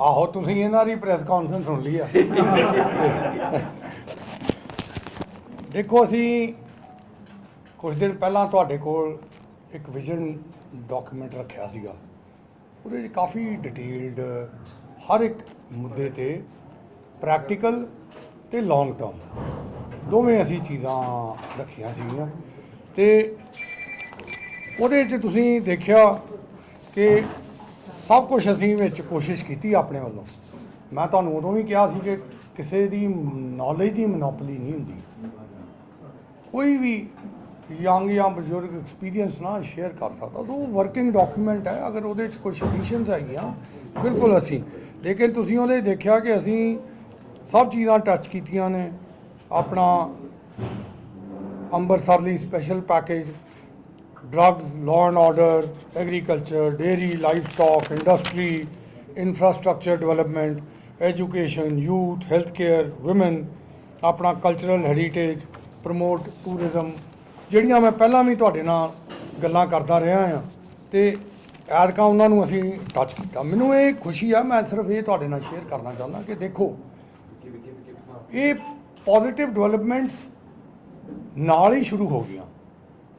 ਆਹੋ, ਤੁਸੀਂ ਇਹਨਾਂ ਦੀ ਪ੍ਰੈਸ ਕਾਨਫਰੰਸ ਸੁਣ ਲਈ ਆ। ਦੇਖੋ, ਅਸੀਂ ਕੁਝ ਦਿਨ ਪਹਿਲਾਂ ਤੁਹਾਡੇ ਕੋਲ ਇੱਕ ਵਿਜ਼ਨ ਡਾਕੂਮੈਂਟ ਰੱਖਿਆ ਸੀਗਾ। ਉਹਦੇ ਵਿੱਚ ਕਾਫੀ ਡਿਟੇਲਡ ਹਰ ਇੱਕ ਮੁੱਦੇ ਤੇ ਪ੍ਰੈਕਟੀਕਲ ਤੇ ਲੌਂਗ ਟਰਮ ਦੋਵੇਂ ਅਸੀਂ ਚੀਜ਼ਾਂ ਰੱਖੀਆਂ ਸੀਗੀਆਂ। ਤੇ ਉਹਦੇ 'ਚ ਤੁਸੀਂ ਦੇਖਿਆ ਕਿ ਸਭ ਕੁਝ ਅਸੀਂ ਵਿੱਚ ਕੋਸ਼ਿਸ਼ ਕੀਤੀ ਆਪਣੇ ਵੱਲੋਂ। ਮੈਂ ਤੁਹਾਨੂੰ ਉਦੋਂ ਵੀ ਕਿਹਾ ਸੀ ਕਿ ਕਿਸੇ ਦੀ ਨੌਲੇਜ ਦੀ ਮੋਨੋਪੋਲੀ ਨਹੀਂ ਹੁੰਦੀ। ਕੋਈ ਵੀ ਯੰਗ ਜਾਂ ਬਜ਼ੁਰਗ ਐਕਸਪੀਰੀਅੰਸ ਨਾ ਸ਼ੇਅਰ ਕਰ ਸਕਦਾ। ਉਹ ਵਰਕਿੰਗ ਡਾਕੂਮੈਂਟ ਹੈ, ਅਗਰ ਉਹਦੇ ਵਿੱਚ ਕੁਝ ਐਡੀਸ਼ਨਸ ਹੈਗੀਆਂ, ਬਿਲਕੁਲ ਅਸੀਂ। ਲੇਕਿਨ ਤੁਸੀਂ ਉਹਦੇ 'ਚ ਦੇਖਿਆ ਕਿ ਅਸੀਂ ਸਭ ਚੀਜ਼ਾਂ ਟੱਚ ਕੀਤੀਆਂ ਨੇ। ਆਪਣਾ ਅੰਮ੍ਰਿਤਸਰ ਲਈ special package drugs law and order agriculture dairy livestock industry infrastructure development education youth health care women ਆਪਣਾ ਕਲਚਰਲ ਹੈਰੀਟੇਜ ਪ੍ਰਮੋਟ ਟੂਰਿਜ਼ਮ ਜਿਹੜੀਆਂ ਮੈਂ ਪਹਿਲਾਂ ਵੀ ਤੁਹਾਡੇ ਨਾਲ ਗੱਲਾਂ ਕਰਦਾ ਰਿਹਾ ਹਾਂ ਤੇ ਐਤਕਾਂ ਉਹਨਾਂ ਨੂੰ ਅਸੀਂ ਟੱਚ ਕੀਤਾ। ਮੈਨੂੰ ਇਹ ਖੁਸ਼ੀ ਆ, ਮੈਂ ਸਿਰਫ ਇਹ ਤੁਹਾਡੇ ਨਾਲ ਸ਼ੇਅਰ ਕਰਨਾ ਚਾਹੁੰਦਾ ਕਿ ਦੇਖੋ, ਇਹ ਪੋਜ਼ਿਟਿਵ ਡਿਵੈਲਪਮੈਂਟਸ ਨਾਲ ਹੀ ਸ਼ੁਰੂ ਹੋ ਗਈਆਂ।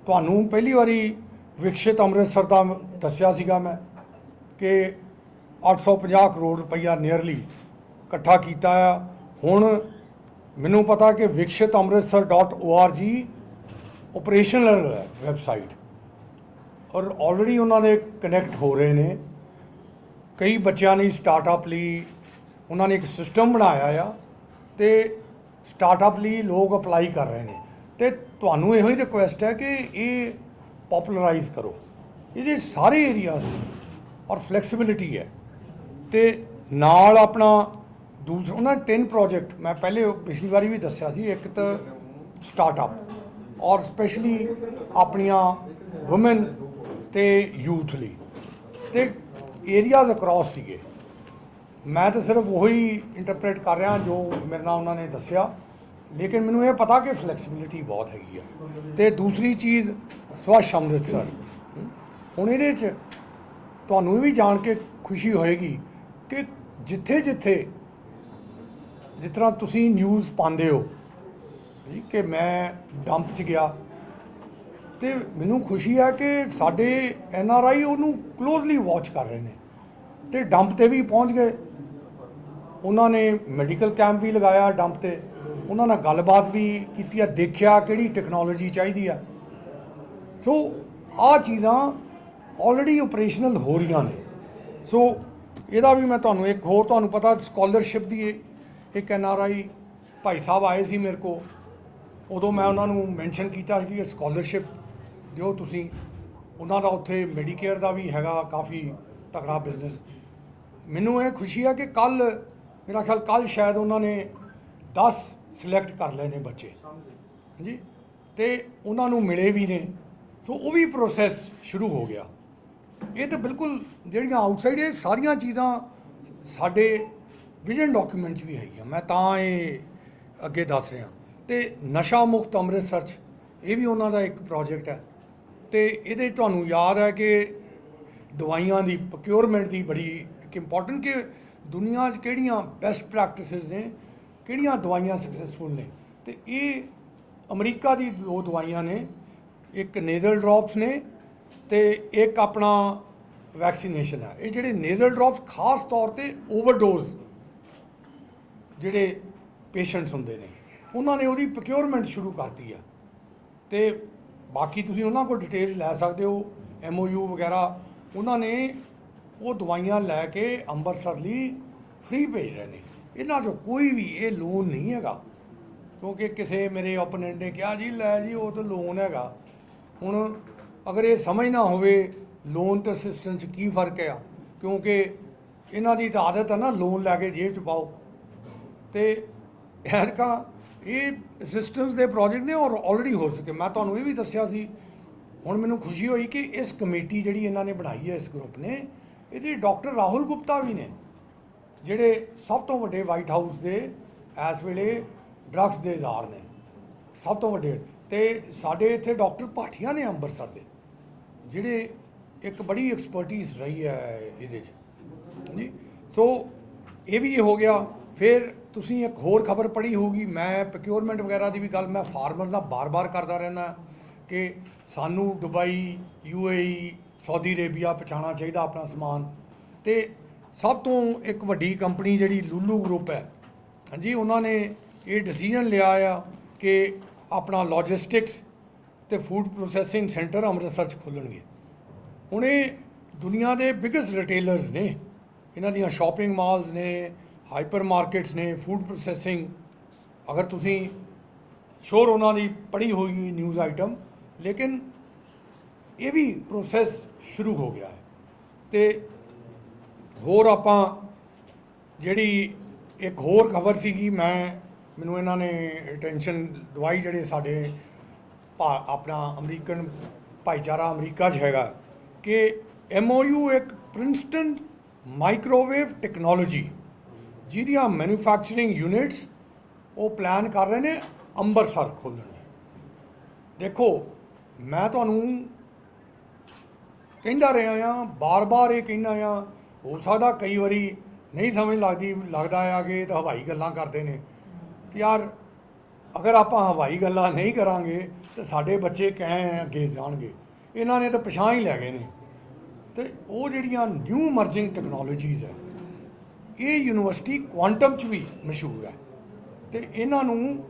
ਤੁਹਾਨੂੰ ਪਹਿਲੀ ਵਾਰੀ ਵਿਕਸਿਤ ਅੰਮ੍ਰਿਤਸਰ ਦਾ ਦੱਸਿਆ ਸੀਗਾ ਮੈਂ ਕਿ 850 ਕਰੋੜ ਰੁਪਈਆ ਨੀਅਰਲੀ ਇਕੱਠਾ ਕੀਤਾ ਆ। ਹੁਣ ਮੈਨੂੰ ਪਤਾ ਕਿ vikshit.amritsar.org ਆਪਰੇਸ਼ਨਲ ਹੈ ਵੈਬਸਾਈਟ ਔਰ ਆਲਰੇਡੀ ਉਹਨਾਂ ਦੇ ਕਨੈਕਟ ਹੋ ਰਹੇ ਨੇ। ਕਈ ਬੱਚਿਆਂ ਲਈ ਸਟਾਰਟਅਪ ਲਈ ਉਹਨਾਂ ਨੇ ਇੱਕ ਸਿਸਟਮ ਬਣਾਇਆ ਆ ਤੇ ਸਟਾਰਟਅਪ ਲਈ ਲੋਕ ਅਪਲਾਈ ਕਰ ਰਹੇ ਨੇ। ਤੇ ਤੁਹਾਨੂੰ ਇਹੋ ਹੀ ਰਿਕੁਐਸਟ ਹੈ ਕਿ ਇਹ ਪਪੂਲਰਾਈਜ਼ ਕਰੋ। ਇਹਦੇ ਸਾਰੇ ਏਰੀਆਜ਼ ਔਰ ਫਲੈਕਸੀਬਿਲਿਟੀ ਹੈ। ਤੇ ਨਾਲ ਆਪਣਾ ਦੂਸਰਾ ਉਹਨਾਂ ਤਿੰਨ ਪ੍ਰੋਜੈਕਟ ਮੈਂ ਪਹਿਲੇ ਪਿਛਲੀ ਵਾਰੀ ਵੀ ਦੱਸਿਆ ਸੀ, ਇੱਕ ਤਾਂ ਸਟਾਰਟਅਪ ਔਰ ਸਪੈਸ਼ਲੀ ਆਪਣੀਆਂ ਔਮਨ ਤੇ ਯੂਥ ਲਈ। ਤੇ ਏਰੀਆਜ਼ ਅਕ੍ਰੋਸ ਸੀਗੇ। ਮੈਂ ਤਾਂ ਸਿਰਫ ਉਹੀ ਇੰਟਰਪ੍ਰੀਟ ਕਰ ਰਿਹਾ ਜੋ ਮੇਰੇ ਨਾਲ ਉਹਨਾਂ ਨੇ ਦੱਸਿਆ। ਲੇਕਿਨ ਮੈਨੂੰ ਇਹ ਪਤਾ ਕਿ ਫਲੈਕਸੀਬਿਲਿਟੀ ਬਹੁਤ ਹੈਗੀ ਆ। ਤੇ ਦੂਸਰੀ ਚੀਜ਼ ਸਵੱਛ ਅੰਮ੍ਰਿਤਸਰ। ਹੁਣ ਇਹਦੇ 'ਚ ਤੁਹਾਨੂੰ ਇਹ ਵੀ ਜਾਣ ਕੇ ਖੁਸ਼ੀ ਹੋਏਗੀ ਕਿ ਜਿੱਥੇ ਜਿੱਥੇ ਜਿਸ ਤਰ੍ਹਾਂ ਤੁਸੀਂ ਨਿਊਜ਼ ਪਾਉਂਦੇ ਹੋ ਕਿ ਮੈਂ ਡੰਪ 'ਚ ਗਿਆ। ਤੇ ਮੈਨੂੰ ਖੁਸ਼ੀ ਹੈ ਕਿ ਸਾਡੇ ਐਨ ਆਰ ਆਈ ਉਹਨੂੰ ਕਲੋਜ਼ਲੀ ਵਾਚ ਕਰ ਰਹੇ ਨੇ। ਤੇ ਡੰਪ ਤੇ ਵੀ ਪਹੁੰਚ ਗਏ। ਉਹਨਾਂ ਨੇ ਮੈਡੀਕਲ ਕੈਂਪ ਵੀ ਲਗਾਇਆ ਡੰਪ ਤੇ। ਉਹਨਾਂ ਨਾਲ ਗੱਲਬਾਤ ਵੀ ਕੀਤੀ ਆ, ਦੇਖਿਆ ਕਿਹੜੀ ਟੈਕਨੋਲੋਜੀ ਚਾਹੀਦੀ ਆ। ਸੋ ਆਹ ਚੀਜ਼ਾਂ ਆਲਰੇਡੀ ਆਪਰੇਸ਼ਨਲ ਹੋ ਰਹੀਆਂ ਨੇ। ਸੋ ਇਹਦਾ ਵੀ ਮੈਂ ਤੁਹਾਨੂੰ ਇੱਕ ਹੋਰ ਤੁਹਾਨੂੰ ਪਤਾ ਸਕਾਲਰਸ਼ਿਪ ਦੀ ਇੱਕ N R I Bhai Sahib ਆਏ ਸੀ ਮੇਰੇ ਕੋ ਉਦੋਂ ਮੈਂ ਉਹਨਾਂ ਨੂੰ ਮੈਂਸ਼ਨ ਕੀਤਾ ਸੀ ਕਿ ਸਕਾਲਰਸ਼ਿਪ ਦਿਓ ਤੁਸੀਂ। ਉਹਨਾਂ ਦਾ ਉੱਥੇ ਮੈਡੀਕੇਅਰ ਦਾ ਵੀ ਹੈਗਾ, ਕਾਫੀ ਤਕੜਾ ਬਿਜ਼ਨਸ ਮੈਨੂੰ ਇਹ ਖੁਸ਼ੀ ਆ ਕਿ ਕੱਲ ਮੇਰਾ ਖਿਆਲ ਕੱਲ ਸ਼ਾਇਦ ਉਹਨਾਂ ਨੇ 10 ਸਿਲੈਕਟ ਕਰ ਲਏ ਨੇ ਬੱਚੇ। ਜੀ ਤੇ ਉਹਨਾਂ ਨੂੰ ਮਿਲੇ ਵੀ ਨੇ। ਸੋ ਉਹ ਵੀ ਪ੍ਰੋਸੈਸ ਸ਼ੁਰੂ ਹੋ ਗਿਆ। ਇਹ ਤਾਂ ਬਿਲਕੁਲ ਜਿਹੜੀਆਂ ਆਊਟਸਾਈਡ ਇਹ ਸਾਰੀਆਂ ਚੀਜ਼ਾਂ ਸਾਡੇ ਵਿਜ਼ਨ ਡਾਕੂਮੈਂਟ ਵੀ ਹੈਗੀਆਂ। ਮੈਂ ਤਾਂ ਇਹ ਅੱਗੇ ਦੱਸ ਰਿਹਾ। ਤੇ ਨਸ਼ਾ ਮੁਕਤ ਅੰਮ੍ਰਿਤਸਰ 'ਚ ਇਹ ਵੀ ਉਹਨਾਂ ਦਾ ਇੱਕ ਪ੍ਰੋਜੈਕਟ ਹੈ। ਤੇ ਇਹਦੇ ਤੁਹਾਨੂੰ ਯਾਦ ਹੈ ਕਿ ਦਵਾਈਆਂ ਦੀ ਪ੍ਰੋਕਿਉਰਮੈਂਟ ਦੀ ਬੜੀ ਇੱਕ ਇੰਪੋਰਟੈਂਟ ਕਿ ਦੁਨੀਆ 'ਚ ਕਿਹੜੀਆਂ ਬੈਸਟ ਪ੍ਰੈਕਟਿਸਿਸ ਨੇ ਕਿਹੜੀਆਂ ਦਵਾਈਆਂ ਸਕਸੈਸਫੁਲ ਨੇ? ਤੇ ਇਹ ਅਮਰੀਕਾ ਦੀ ਦੋ ਦਵਾਈਆਂ ਨੇ, ਇੱਕ ਨੇਜ਼ਲ ਡ੍ਰੌਪਸ ਨੇ ਤੇ ਇੱਕ ਆਪਣਾ ਵੈਕਸੀਨੇਸ਼ਨ ਹੈ ਇਹ ਜਿਹੜੇ ਨੇਜ਼ਲ ਡ੍ਰੌਪਸ ਖਾਸ ਤੌਰ ਤੇ ਓਵਰਡੋਜ਼ ਜਿਹੜੇ ਪੇਸ਼ੈਂਟਸ ਹੁੰਦੇ ਨੇ, ਉਹਨਾਂ ਨੇ ਉਹਦੀ ਪ੍ਰੋਕਿਉਰਮੈਂਟ ਸ਼ੁਰੂ ਕਰਤੀ ਆ। ਤੇ ਬਾਕੀ ਤੁਸੀਂ ਉਹਨਾਂ ਕੋਲ ਡਿਟੇਲ ਲੈ ਸਕਦੇ ਹੋ ਐਮਓਯੂ ਵਗੈਰਾ, ਉਹਨਾਂ ਨੇ ਉਹ ਦਵਾਈਆਂ ਲੈ ਕੇ ਅੰਮ੍ਰਿਤਸਰ ਲਈ ਫ੍ਰੀ ਭੇਜ ਰਹੇ ਨੇ। ਇਹਨਾਂ 'ਚੋਂ ਕੋਈ ਵੀ ਇਹ ਲੋਨ ਨਹੀਂ ਹੈਗਾ। ਕਿਉਂਕਿ ਕਿਸੇ ਮੇਰੇ ਓਪੋਨੈਂਟ ਨੇ ਕਿਹਾ ਜੀ, ਲੈ ਜੀ, ਉਹ ਤਾਂ ਲੋਨ ਹੈਗਾ। ਹੁਣ ਅਗਰ ਇਹ ਸਮਝ ਨਾ ਹੋਵੇ ਲੋਨ ਤੇ ਅਸਿਸਟੈਂਸ ਕੀ ਫ਼ਰਕ ਹੈ ਕਿਉਂਕਿ ਇਹਨਾਂ ਦੀ ਤਾਂ ਆਦਤ ਹੈ ਨਾ ਲੋਨ ਲੈ ਕੇ ਜੇਬ 'ਚ ਪਾਓ। ਤੇ ਐਨਕਾਂ, ਇਹ ਅਸਿਸਟੈਂਸ ਦੇ ਪ੍ਰੋਜੈਕਟ ਨੇ ਔਰ ਆਲਰੇਡੀ ਹੋ ਸਕੇ। ਮੈਂ ਤੁਹਾਨੂੰ ਇਹ ਵੀ ਦੱਸਿਆ ਸੀ। ਹੁਣ ਮੈਨੂੰ ਖੁਸ਼ੀ ਹੋਈ ਕਿ ਇਸ ਕਮੇਟੀ ਜਿਹੜੀ ਇਹਨਾਂ ਨੇ ਬਣਾਈ ਹੈ, ਇਸ ਗਰੁੱਪ ਨੇ, ਇਹਦੇ ਡਾਕਟਰ ਰਾਹੁਲ ਗੁਪਤਾ ਵੀ ਨੇ। ਜਿਹੜੇ ਸਭ ਤੋਂ ਵੱਡੇ ਵਾਈਟ ਹਾਊਸ ਦੇ ਇਸ ਵੇਲੇ ਡਰੱਗਸ ਦੇ ਜ਼ਾਰ ਨੇ। ਸਭ ਤੋਂ ਵੱਡੇ। ਤੇ ਸਾਡੇ ਇੱਥੇ ਡਾਕਟਰ ਭਾਟੀਆ ਨੇ ਅੰਮ੍ਰਿਤਸਰ ਦੇ, ਜਿਹੜੇ ਇੱਕ ਬੜੀ ਐਕਸਪਰਟਿਜ਼ ਰਹੀ ਹੈ ਇਹਦੇ 'ਚ। ਜੀ ਸੋ ਇਹ ਵੀ ਹੋ ਗਿਆ। ਫਿਰ ਤੁਸੀਂ ਇੱਕ ਹੋਰ ਖਬਰ ਪੜ੍ਹੀ ਹੋਊਗੀ। ਮੈਂ ਪ੍ਰੋਕਿਉਰਮੈਂਟ ਵਗੈਰਾ ਦੀ ਵੀ ਗੱਲ, ਮੈਂ ਫਾਰਮਰ ਦਾ ਬਾਰ-ਬਾਰ ਕਰਦਾ ਰਹਿੰਦਾ ਕਿ ਸਾਨੂੰ ਦੁਬਈ ਯੂਏਈ ਸਾਊਦੀ ਅਰੇਬੀਆ ਪਹੁੰਚਾਉਣਾ ਚਾਹੀਦਾ ਆਪਣਾ ਸਮਾਨ। ਤੇ ਸਭ ਤੋਂ ਇੱਕ ਵੱਡੀ ਕੰਪਨੀ ਜਿਹੜੀ ਲੂਲੂ ਗਰੁੱਪ ਹੈ, ਹਾਂਜੀ, ਉਹਨਾਂ ਨੇ ਇਹ ਡਿਸੀਜਨ ਲਿਆ ਆ ਕਿ ਆਪਣਾ ਲੌਜਿਸਟਿਕਸ ਤੇ ਫੂਡ ਪ੍ਰੋਸੈਸਿੰਗ ਸੈਂਟਰ ਅੰਮ੍ਰਿਤਸਰ 'ਚ ਖੋਲ੍ਹਣਗੇ। ਹੁਣ ਇਹ ਦੁਨੀਆ ਦੇ ਬਿਗੇਸਟ ਰਿਟੇਲਰਸ ਨੇ, ਇਹਨਾਂ ਦੀਆਂ ਸ਼ਾਪਿੰਗ ਮਾਲਸ ਨੇ ਹਾਈਪਰ ਮਾਰਕੀਟਸ ਨੇ ਫੂਡ ਪ੍ਰੋਸੈਸਿੰਗ ਅਗਰ ਤੁਸੀਂ ਸ਼ੋਰ ਉਹਨਾਂ ਦੀ ਪੜ੍ਹੀ ਹੋਈ ਨਿਊਜ਼ ਆਈਟਮ ਲੇਕਿਨ ਇਹ ਵੀ ਪ੍ਰੋਸੈਸ ਸ਼ੁਰੂ ਹੋ ਗਿਆ ਹੈ। ਤੇ ਹੋਰ ਆਪਾਂ ਜਿਹੜੀ ਇੱਕ ਹੋਰ ਖਬਰ ਸੀਗੀ, ਮੈਂ, ਮੈਨੂੰ ਇਹਨਾਂ ਨੇ ਅਟੈਂਸ਼ਨ ਦਵਾਈ ਜਿਹੜੇ ਸਾਡੇ ਭਾ- ਆਪਣਾ ਅਮਰੀਕਨ ਭਾਈਚਾਰਾ ਅਮਰੀਕਾ 'ਚ ਹੈਗਾ ਕਿ ਐਮਓਯੂ ਇੱਕ ਪ੍ਰਿੰਸਟਨ ਮਾਈਕ੍ਰੋਵੇਵ ਟੈਕਨੋਲੋਜੀ ਜਿਹਦੀਆਂ ਮੈਨੂਫੈਕਚਰਿੰਗ ਯੂਨਿਟਸ ਉਹ ਪਲਾਨ ਕਰ ਰਹੇ ਨੇ ਅੰਮ੍ਰਿਤਸਰ ਖੋਲਣ ਦੇਖੋ, ਮੈਂ ਤੁਹਾਨੂੰ ਕਹਿੰਦਾ ਰਿਹਾ ਆ ਬਾਰ-ਬਾਰ ਇਹ ਕਹਿੰਦਾ ਆ ਹੋ ਸਕਦਾ ਕਈ ਵਾਰੀ ਨਹੀਂ ਸਮਝ ਲੱਗਦੀ, ਲੱਗਦਾ ਆ ਕਿ ਇਹ ਤਾਂ ਹਵਾਈ ਗੱਲਾਂ ਕਰਦੇ ਨੇ। ਤੇ ਯਾਰ, ਅਗਰ ਆਪਾਂ ਹਵਾਈ ਗੱਲਾਂ ਨਹੀਂ ਕਰਾਂਗੇ, ਤੇ ਸਾਡੇ ਬੱਚੇ ਕਹਿ ਅੱਗੇ ਜਾਣਗੇ? ਇਹਨਾਂ ਨੇ ਤਾਂ ਪਛਾਣ ਹੀ ਲੈ ਗਏ ਨੇ। ਤੇ ਉਹ ਜਿਹੜੀਆਂ ਨਿਊ ਮਰਜਿੰਗ ਟੈਕਨੋਲੋਜੀਜ਼ ਹੈ ਇਹ ਯੂਨੀਵਰਸਿਟੀ ਕੁਆਂਟਮ 'ਚ ਵੀ ਮਸ਼ਹੂਰ ਹੈ ਤੇ ਇਹਨਾਂ ਨੂੰ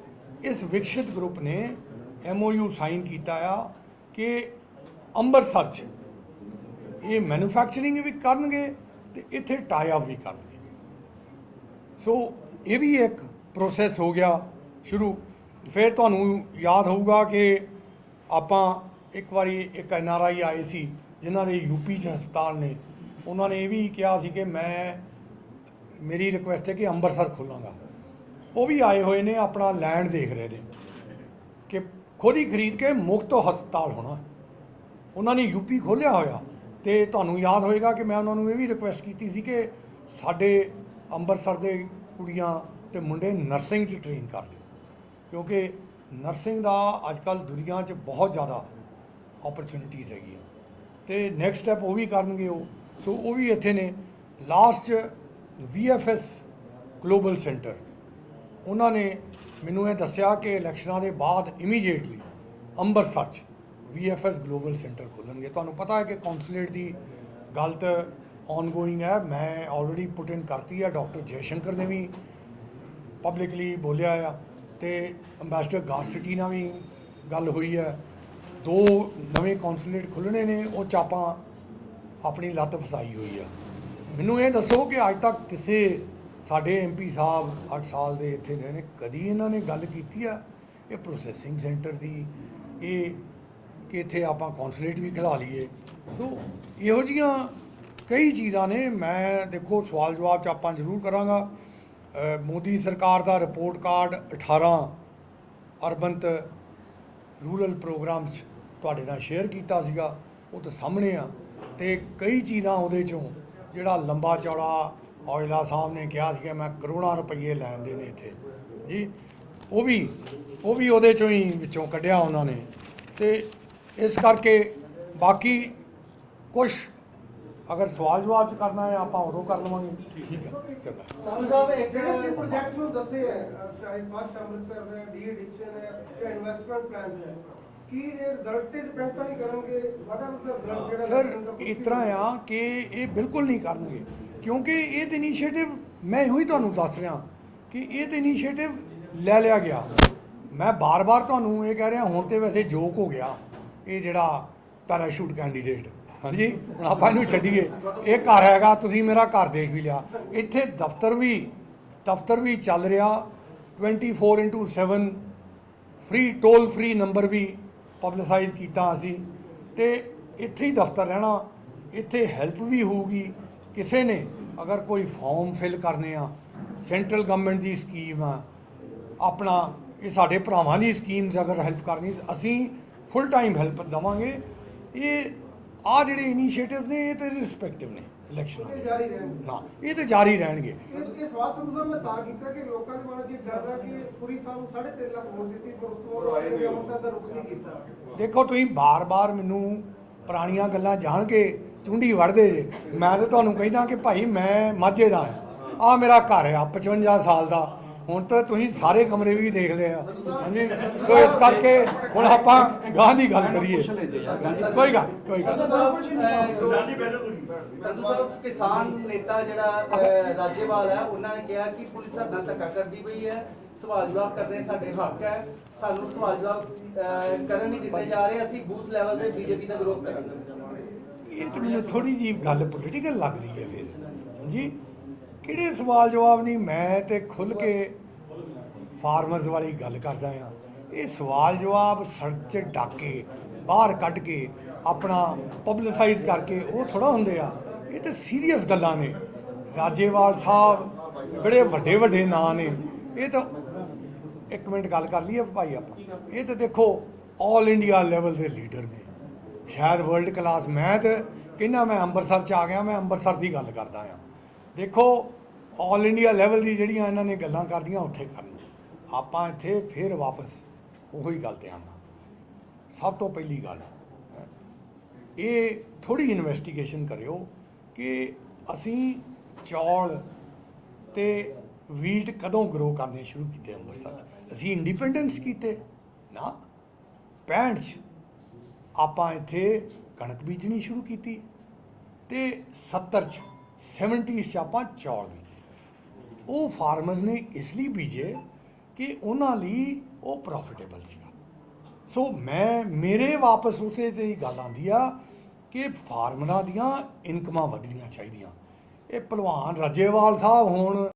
ਇਸ ਵਿਕਸਿਤ ਗਰੁੱਪ ਨੇ ਐਮਓਯੂ ਸਾਈਨ ਕੀਤਾ ਆ ਕਿ ਅੰਮ੍ਰਿਤਸਰ 'ਚ ਇਹ ਮੈਨੂਫੈਕਚਰਿੰਗ ਵੀ ਕਰਨਗੇ ਤੇ ਇੱਥੇ ਟਾਈ ਅਪ ਵੀ ਕਰਦੇ ਸੋ ਇਹ ਵੀ ਇੱਕ ਪ੍ਰੋਸੈਸ ਹੋ ਗਿਆ ਸ਼ੁਰੂ। ਫਿਰ ਤੁਹਾਨੂੰ ਯਾਦ ਹੋਊਗਾ ਕਿ ਆਪਾਂ ਇੱਕ ਵਾਰੀ ਇੱਕ ਐਨ ਆਰ ਆਈ ਆਏ ਸੀ, ਜਿਨ੍ਹਾਂ ਦੇ ਯੂਪੀ ਚ ਹਸਪਤਾਲ ਨੇ। ਉਹਨਾਂ ਨੇ ਇਹ ਵੀ ਕਿਹਾ ਸੀ ਕਿ ਮੈਂ, ਮੇਰੀ ਰਿਕੁਐਸਟ ਹੈ ਕਿ ਅੰਮ੍ਰਿਤਸਰ ਖੋਲਾਂਗਾ। ਉਹ ਵੀ ਆਏ ਹੋਏ ਨੇ, ਆਪਣਾ ਲੈਂਡ ਦੇਖ ਰਹੇ ਨੇ ਕਿ ਖੁਦ ਹੀ ਖਰੀਦ ਕੇ ਮੁਫਤ ਹਸਪਤਾਲ ਹੋਣਾ। ਉਹਨਾਂ ਨੇ ਯੂਪੀ ਖੋਲ੍ਹਿਆ ਹੋਇਆ। ਤੇ ਤੁਹਾਨੂੰ ਯਾਦ ਹੋਏਗਾ ਕਿ ਮੈਂ ਉਹਨਾਂ ਨੂੰ ਇਹ ਵੀ ਰਿਕੁਐਸਟ ਕੀਤੀ ਸੀ ਕਿ ਸਾਡੇ ਅੰਮ੍ਰਿਤਸਰ ਦੇ ਕੁੜੀਆਂ ਤੇ ਮੁੰਡੇ ਨਰਸਿੰਗ 'ਚ ਟ੍ਰੇਨ ਕਰ ਦਿਓ। ਕਿਉਂਕਿ ਨਰਸਿੰਗ ਦਾ ਅੱਜ ਅੱਜਕੱਲ ਦੁਨੀਆ 'ਚ ਬਹੁਤ ਜ਼ਿਆਦਾ ਓਪਰਚੁਨਿਟੀਜ਼ ਹੈਗੀਆਂ। ਤੇ ਨੈਕਸਟ ਸਟੈਪ ਉਹ ਵੀ ਕਰਨਗੇ ਉਹ। ਸੋ ਉਹ ਵੀ ਇੱਥੇ ਨੇ। ਲਾਸਟ 'ਚ VFS ਗਲੋਬਲ ਸੈਂਟਰ ਉਹਨਾਂ ਨੇ ਮੈਨੂੰ ਇਹ ਦੱਸਿਆ ਕਿ ਇਲੈਕਸ਼ਨਾਂ ਦੇ ਬਾਅਦ ਇਮੀਡੀਏਟਲੀ ਅੰਮ੍ਰਿਤਸਰ 'ਚ VFS ਗਲੋਬਲ ਸੈਂਟਰ ਖੋਲਣਗੇ। ਤੁਹਾਨੂੰ ਪਤਾ ਹੈ ਕਿ ਕੌਂਸੂਲੇਟ ਦੀ ਗੱਲ ਤਾਂ ਆਨਗੋਇੰਗ ਹੈ। ਮੈਂ ਆਲਰੇਡੀ ਪੁੱਟ ਇਨ ਕਰਤੀ ਹੈ। ਡਾਕਟਰ ਜੈਸ਼ੰਕਰ ਨੇ ਵੀ ਪਬਲਿਕਲੀ ਬੋਲਿਆ ਆ ਤੇ ਅੰਬੈਸਡਰ ਗਾਰਸਿਟੀ ਨਾਲ ਵੀ ਗੱਲ ਹੋਈ ਹੈ। ਦੋ ਨਵੇਂ ਕੌਂਸੂਲੇਟ ਖੁੱਲ੍ਹਣੇ ਨੇ। ਉਹ ਚਾਪਾਂ ਆਪਣੀ ਲੱਤ ਫਸਾਈ ਹੋਈ ਆ। ਮੈਨੂੰ ਇਹ ਦੱਸੋ ਕਿ ਅੱਜ ਤੱਕ ਕਿਸੇ ਸਾਡੇ ਐਮਪੀ ਸਾਹਿਬ 8 ਸਾਲ ਦੇ ਇੱਥੇ ਰਹੇ ਨੇ। ਕਦੀ ਇਹਨਾਂ ਨੇ ਗੱਲ ਕੀਤੀ ਆ? ਇਹ ਪ੍ਰੋਸੈਸਿੰਗ ਸੈਂਟਰ ਦੀ, ਇਹ ਕਿ ਇੱਥੇ ਆਪਾਂ ਕੌਂਸੂਲੇਟ ਵੀ ਖਿਲਾ ਲਈਏ। ਸੋ ਇਹੋ ਜੀਆਂ ਕਈ ਚੀਜ਼ਾਂ ਨੇ। ਮੈਂ ਦੇਖੋ, ਸਵਾਲ ਜਵਾਬ ਚ ਆਪਾਂ ਜ਼ਰੂਰ ਕਰਾਂਗਾ। ਮੋਦੀ ਸਰਕਾਰ ਦਾ ਰਿਪੋਰਟ ਕਾਰਡ 18 ਅਰਬਨਤ ਰੂਰਲ ਪ੍ਰੋਗਰਾਮਸ ਤੁਹਾਡੇ ਨਾਲ ਸ਼ੇਅਰ ਕੀਤਾ ਸੀਗਾ। ਉਹ ਤਾਂ ਸਾਹਮਣੇ ਆ। ਤੇ ਕਈ ਚੀਜ਼ਾਂ ਉਹਦੇ ਚੋਂ, ਜਿਹੜਾ ਲੰਬਾ ਚੌੜਾ ਔਜਲਾ ਸਾਹਿਬ ਨੇ ਕਿਹਾ ਸੀ ਕਿ ਮੈਂ ਕਰੋੜਾਂ ਰੁਪਏ ਲੈਂਦੇ ਨੇ ਇੱਥੇ। ਜੀ, ਉਹ ਵੀ ਉਹ ਵੀ ਉਹਦੇ ਚੋਂ ਹੀ ਵਿੱਚੋਂ ਕੱਢਿਆ ਉਹਨਾਂ ਨੇ। ਤੇ ਇਸ ਕਰਕੇ ਬਾਕੀ ਕੁਝ ਅਗਰ ਸਵਾਲ ਜਵਾਬ ਚ ਕਰਨਾ ਹੈ ਆਪਾਂ ਉਦੋਂ ਕਰ ਲਵਾਂਗੇ। ਠੀਕ ਹੈ ਚੰਗਾ। ਸਾਹਿਬ ਸਾਹਿਬ ਇੱਕ ਜਿਹੜੇ ਪ੍ਰੋਜੈਕਟਸ ਨੂੰ ਦੱਸੇ ਹੈ ਚਾਹੇ ਸਵੱਛ ਅੰਮ੍ਰਿਤਸਰ ਹੈ ਡੀ ਐਡਿਕਸ਼ਨ ਹੈ ਜਾਂ ਇਨਵੈਸਟਮੈਂਟ ਪਲਾਨ ਹੈ ਕੀ ਇਹ ਰਿਜ਼ਲਟ ਤੇ ਡਿਪੈਂਡ ਤਾਂ ਨਹੀਂ ਕਰਨਗੇ? ਵਾਟ ਰਿਜ਼ਲਟ ਜਿਹੜਾ ਸਰ ਇਸ ਤਰ੍ਹਾਂ ਆ ਕਿ ਇਹ ਬਿਲਕੁਲ ਨਹੀਂ ਕਰਨਗੇ। ਕਿਉਂਕਿ ਇਹ ਤੇ ਇਨੀਸ਼ੀਏਟਿਵ ਮੈਂ ਇਹੋ ਹੀ ਤੁਹਾਨੂੰ ਦੱਸ ਰਿਹਾ ਕਿ ਇਹ ਤੇ ਇਨੀਸ਼ੀਏਟਿਵ ਲੈ ਲਿਆ ਗਿਆ। ਮੈਂ ਬਾਰ-ਬਾਰ ਤੁਹਾਨੂੰ ਇਹ ਕਹਿ ਰਿਹਾ ਹੁਣ ਤੇ ਵੈਸੇ ਜੋਕ ਹੋ ਗਿਆ। ਇਹ ਜਿਹੜਾ ਪੈਰਾਸ਼ੂਟ ਕੈਂਡੀਡੇਟ ਹਾਂਜੀ? ਹੁਣ ਆਪਾਂ ਇਹਨੂੰ ਛੱਡੀਏ। ਇਹ ਘਰ ਹੈਗਾ, ਤੁਸੀਂ ਮੇਰਾ ਘਰ ਦੇਖ ਵੀ ਲਿਆ। ਇੱਥੇ ਦਫ਼ਤਰ ਵੀ ਦਫ਼ਤਰ ਵੀ ਚੱਲ ਰਿਹਾ। 24/7 ਫ੍ਰੀ ਟੋਲ ਫ੍ਰੀ ਨੰਬਰ ਵੀ ਪਬਲਿਸਾਈਜ਼ ਕੀਤਾ ਅਸੀਂ। ਤੇ ਇੱਥੇ ਹੀ ਦਫ਼ਤਰ ਰਹਿਣਾ। ਇੱਥੇ ਹੈਲਪ ਵੀ ਹੋਊਗੀ। ਕਿਸੇ ਨੇ ਅਗਰ ਕੋਈ ਫਾਰਮ ਫਿਲ ਕਰਨੇ ਆ ਸੈਂਟਰਲ ਗਵਰਨਮੈਂਟ ਦੀ ਸਕੀਮ ਆ, ਆਪਣਾ, ਇਹ ਸਾਡੇ ਭਰਾਵਾਂ ਦੀ ਸਕੀਮਸ ਅਗਰ ਹੈਲਪ ਕਰਨੀ, ਅਸੀਂ ਫੁੱਲ ਟਾਈਮ ਹੈਲਪ ਦਵਾਂਗੇ। ਇਹ ਆ ਜਿਹੜੇ ਇਨੀਸ਼ੀਏਟਿਵ ਨੇ ਇਹ ਤੇ ਰਿਸਪੈਕਟਿਵ ਨੇ ਇਲੈਕਸ਼ਨ ਇਹ ਜਾਰੀ ਰਹਿਣਗੇ। ਨਾ ਇਹ ਤੇ ਜਾਰੀ ਰਹਿਣਗੇ। ਇਹ ਸਵਾਲ ਸੰਸਾ ਮੈਂ ਤਾਂ ਕੀਤਾ ਕਿ ਲੋਕਾਂ ਦੇ ਮਨ ਡਰ ਹੈ ਕਿ ਪੁਰੀ ਨੂੰ 3.5 ਲੱਖ ਵੋਟ ਦਿੱਤੀ ਪਰ ਉਸ ਤੋਂ ਬਾਅਦ ਉਹ ਅੰਮ੍ਰਿਤਸਰ ਦਾ ਰੁਖ ਨਹੀਂ ਕੀਤਾ। ਦੇਖੋ ਤੁਸੀਂ ਬਾਰ-ਬਾਰ ਮੈਨੂੰ ਪੁਰਾਣੀਆਂ ਗੱਲਾਂ ਜਾਣ ਕੇ ਚੁੰਡੀ ਵੜਦੇ ਜੇ। ਮੈਂ ਤਾਂ ਤੁਹਾਨੂੰ ਕਹਿੰਦਾ ਕਿ ਭਾਈ ਮੈਂ ਮਾਝੇ ਦਾ ਹਾਂ ਆ ਮੇਰਾ ਘਰ ਆ 55 ਸਾਲ ਦਾ। ਹੁਣ ਤਾਂ ਤੁਸੀਂ ਸਾਰੇ ਕਮਰੇ ਵੀ ਦੇਖ ਲਏ ਆ। ਹਾਂਜੀ? ਸੋ ਇਸ ਕਰਕੇ ਹੁਣ ਆਪਾਂ ਗਾਂ ਦੀ ਗੱਲ ਕਰੀਏ। ਕੋਈ ਗੱਲ ਕੋਈ ਗੱਲ ਕਿਸਾਨ ਨੇਤਾ ਜਿਹੜਾ ਰਾਜੇਵਾਲ ਹੈ ਉਹਨਾਂ ਨੇ ਕਿਹਾ ਕਿ ਪੁਲਿਸ ਸਾਡੇ ਧੱਕਾ ਕਰਦੀ ਪਈ ਹੈ। ਸਵਾਲ ਜਵਾਬ ਕਰਨੇ ਸਾਡੇ ਹੱਕ ਹੈ। ਸਾਨੂੰ ਸਵਾਲ ਜਵਾਬ ਕਰਨ ਨਹੀਂ ਦਿੱਤੇ ਜਾ ਰਹੇ। ਅਸੀਂ ਬੂਥ ਲੈਵਲ ਤੇ ਬੀਜੇਪੀ ਦਾ ਵਿਰੋਧ ਕਰਾਂਗੇ। ਇਹ ਤਾਂ ਮੈਨੂੰ ਥੋੜੀ ਜੀ ਗੱਲ ਪੋਲੀਟੀਕਲ ਲੱਗ ਰਹੀ ਹੈ ਫਿਰ। ਹਾਂਜੀ? ਕਿਹੜੇ ਸਵਾਲ ਜਵਾਬ ਨਹੀਂ? ਮੈਂ ਤੇ ਖੁੱਲ ਕੇ ਫਾਰਮਰਸ ਵਾਲੀ ਗੱਲ ਕਰਦਾ ਆ ਇਹ ਸਵਾਲ ਜਵਾਬ ਸੜਕ 'ਚ ਡੱਕ ਕੇ, ਬਾਹਰ ਕੱਢ ਕੇ, ਆਪਣਾ ਪਬਲਿਸਾਈਜ਼ ਕਰਕੇ ਉਹ ਥੋੜਾ ਹੁੰਦੇ ਆ। ਇਹ ਤਾਂ ਸੀਰੀਅਸ ਗੱਲਾਂ ਨੇ। ਰਾਜੇਵਾਲ ਸਾਹਿਬ ਬੜੇ ਵੱਡੇ ਵੱਡੇ ਨਾਂ ਨੇ। ਇਹ ਤਾਂ ਇੱਕ ਮਿੰਟ ਗੱਲ ਕਰ ਲਈਏ ਭਾਈ ਆਪਾਂ। ਇਹ ਤਾਂ ਦੇਖੋ 올 ਇੰਡੀਆ ਲੈਵਲ ਦੇ ਲੀਡਰ ਨੇ। ਸ਼ਾਇਦ ਵਰਲਡ ਕਲਾਸ ਮੈਂ ਤੇ ਕਹਿੰਦਾ ਮੈਂ ਅੰਮ੍ਰਿਤਸਰ ਚ ਆ ਗਿਆ, ਮੈਂ ਅੰਮ੍ਰਿਤਸਰ ਦੀ ਗੱਲ ਕਰਦਾ ਆ ਦੇਖੋ 올 ਇੰਡੀਆ ਲੈਵਲ ਦੀ ਜਿਹੜੀਆਂ ਇਹਨਾਂ ਨੇ ਗੱਲਾਂ ਕਰਦੀਆਂ ਉੱਥੇ ਕਰਨ ਆਪਾਂ ਇੱਥੇ ਫੇਰ ਵਾਪਸ ਉਹੀ ਗੱਲ ਤੇ ਆਉਣਾ। ਸਭ ਤੋਂ ਪਹਿਲੀ ਗੱਲ, ਇਹ ਥੋੜੀ ਇਨਵੈਸਟੀਗੇਸ਼ਨ ਕਰਿਓ ਕਿ ਅਸੀਂ ਚੌਲ ਤੇ ਵੀਟ ਕਦੋਂ ਗਰੋ ਕਰਨੇ ਸ਼ੁਰੂ ਕੀਤੇ ਅੰਮ੍ਰਿਤਸਰ 'ਚ? ਅਸੀਂ ਇੰਡੀਪੈਂਡੈਂਸ ਕੀਤੇ। ਨਾ 65 'ਚ, ਆਪਾਂ ਇੱਥੇ ਕਣਕ ਬੀਜਣੀ ਸ਼ੁਰੂ ਕੀਤੀ। ਤੇ 70 'ਚ 70s 'ਚ ਆਪਾਂ ਚੌਲ ਬੀਜੇ। ਉਹ ਫਾਰਮਰ ਨੇ ਇਸ ਲਈ ਬੀਜੇ ਕਿ ਉਹਨਾਂ ਲਈ ਉਹ ਪ੍ਰੋਫਿਟੇਬਲ ਸੀਗਾ। ਸੋ ਮੈਂ, ਮੇਰੇ ਵਾਪਸ ਉਸੇ ਤੇ ਹੀ ਗੱਲ ਆਂਦੀ ਆ ਕਿ ਫਾਰਮਰਾਂ ਦੀਆਂ ਇਨਕਮਾਂ ਵਧਣੀਆਂ ਚਾਹੀਦੀਆਂ। ਇਹ ਭਲਵਾਨ ਰਾਜੇਵਾਲ ਸਾਹਿਬ ਹੋਣ